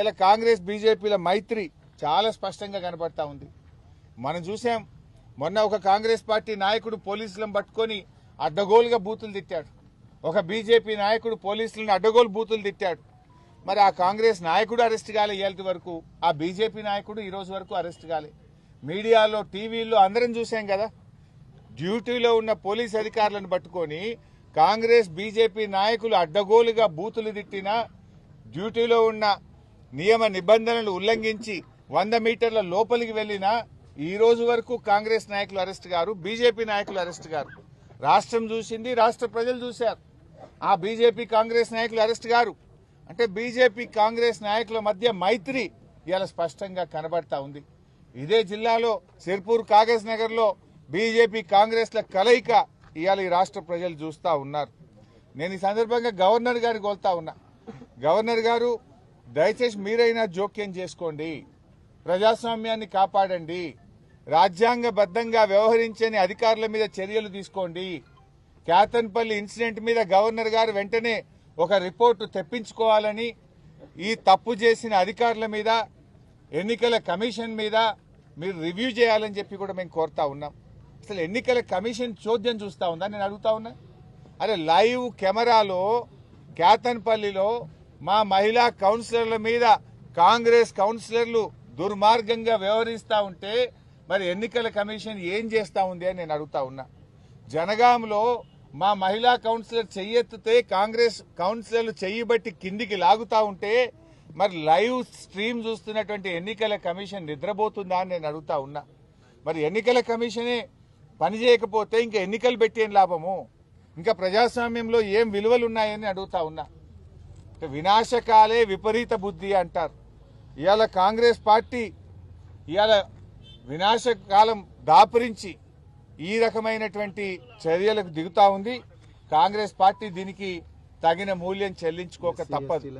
ఇలా కాంగ్రెస్ బీజేపీల మైత్రి చాలా స్పష్టంగా కనబడతా ఉంది. మనం చూసాం మొన్న ఒక కాంగ్రెస్ పార్టీ నాయకుడు పోలీసులను పట్టుకొని అడ్డగోలుగా బూతులు తిట్టాడు. ఒక బీజేపీ నాయకుడు పోలీసులను అడ్డగోలు బూతులు తిట్టాడు. మరి ఆ కాంగ్రెస్ నాయకుడు అరెస్ట్ కాలే ఇవాళ వరకు ఆ బీజేపీ నాయకుడు ఈ రోజు వరకు అరెస్ట్ కాలే. మీడియాలో టీవీల్లో అందరం చూసాం కదా డ్యూటీలో ఉన్న పోలీస్ అధికారులను పట్టుకొని కాంగ్రెస్ బీజేపీ నాయకులు అడ్డగోలుగా బూతులు తిట్టినా డ్యూటీలో ఉన్న నియమ నిబంధనలు ఉల్లంఘించి వంద మీటర్ల లోపలికి వెళ్ళినా ఈ రోజు వరకు కాంగ్రెస్ నాయకులు అరెస్ట్ గారు బీజేపీ నాయకులు అరెస్ట్ గారు. రాష్ట్రం చూసింది రాష్ట్ర ప్రజలు చూశారు. ఆ బీజేపీ కాంగ్రెస్ నాయకులు అరెస్ట్ గారు. అంటే బీజేపీ కాంగ్రెస్ నాయకుల మధ్య మైత్రి ఇలా స్పష్టంగా కనబడతా ఉంది. ఇదే జిల్లాలో సిర్పూర్ కాగజ్ నగర్లో బీజేపీ కాంగ్రెస్ల కలయిక ఇవాళ ఈ రాష్ట్ర ప్రజలు చూస్తా ఉన్నారు. నేను ఈ సందర్భంగా గవర్నర్ గారికి కోల్తా ఉన్నా. గవర్నర్ గారు దయచేసి మీరైనా జోక్యం చేసుకోండి. ప్రజాస్వామ్యాన్ని కాపాడండి. రాజ్యాంగబద్ధంగా వ్యవహరించని అధికారుల మీద చర్యలు తీసుకోండి. కేతన్పల్లి ఇన్సిడెంట్ మీద గవర్నర్ గారు వెంటనే ఒక రిపోర్టు తెప్పించుకోవాలని ఈ తప్పు చేసిన అధికారుల మీద ఎన్నికల కమిషన్ మీద మీరు రివ్యూ చేయాలని చెప్పి కూడా మేము కోరుతా ఉన్నాం. అసలు ఎన్నికల కమిషన్ చోద్యం చూస్తూ ఉందా? నేను అడుగుతా ఉన్నా. అరే లైవ్ కెమెరాలో కేతన్పల్లిలో మా మహిళా కౌన్సిలర్ల మీద కాంగ్రెస్ కౌన్సిలర్లు దుర్మార్గంగా వ్యవహరిస్తా ఉంటే మరి ఎన్నికల కమిషన్ ఏం చేస్తా ఉంది అని నేను అడుగుతా ఉన్నా. జనగాంలో మా మహిళా కౌన్సిలర్ చెయ్యెత్తితే కాంగ్రెస్ కౌన్సిలర్లు చెయ్యబట్టి కిందికి లాగుతా ఉంటే మరి లైవ్ స్ట్రీమ్ చూస్తున్నటువంటి ఎన్నికల కమిషన్ నిద్రపోతుందా అని నేను అడుగుతా ఉన్నా. మరి ఎన్నికల కమిషనే పని చేయకపోతే ఇంకా ఎన్నికలు పెట్టేం లాభము? ఇంకా ప్రజాస్వామ్యంలో ఏం విలువలు ఉన్నాయని అడుగుతా ఉన్నా. వినాశకాలే విపరీత బుద్ధి అంటారు. ఇవాళ కాంగ్రెస్ పార్టీ ఇవాళ వినాశకాలం దాపురించి ఈ రకమైనటువంటి చర్యలకు దిగుతా ఉంది. కాంగ్రెస్ పార్టీ దీనికి తగిన మూల్యం చెల్లించుకోక తప్పదు.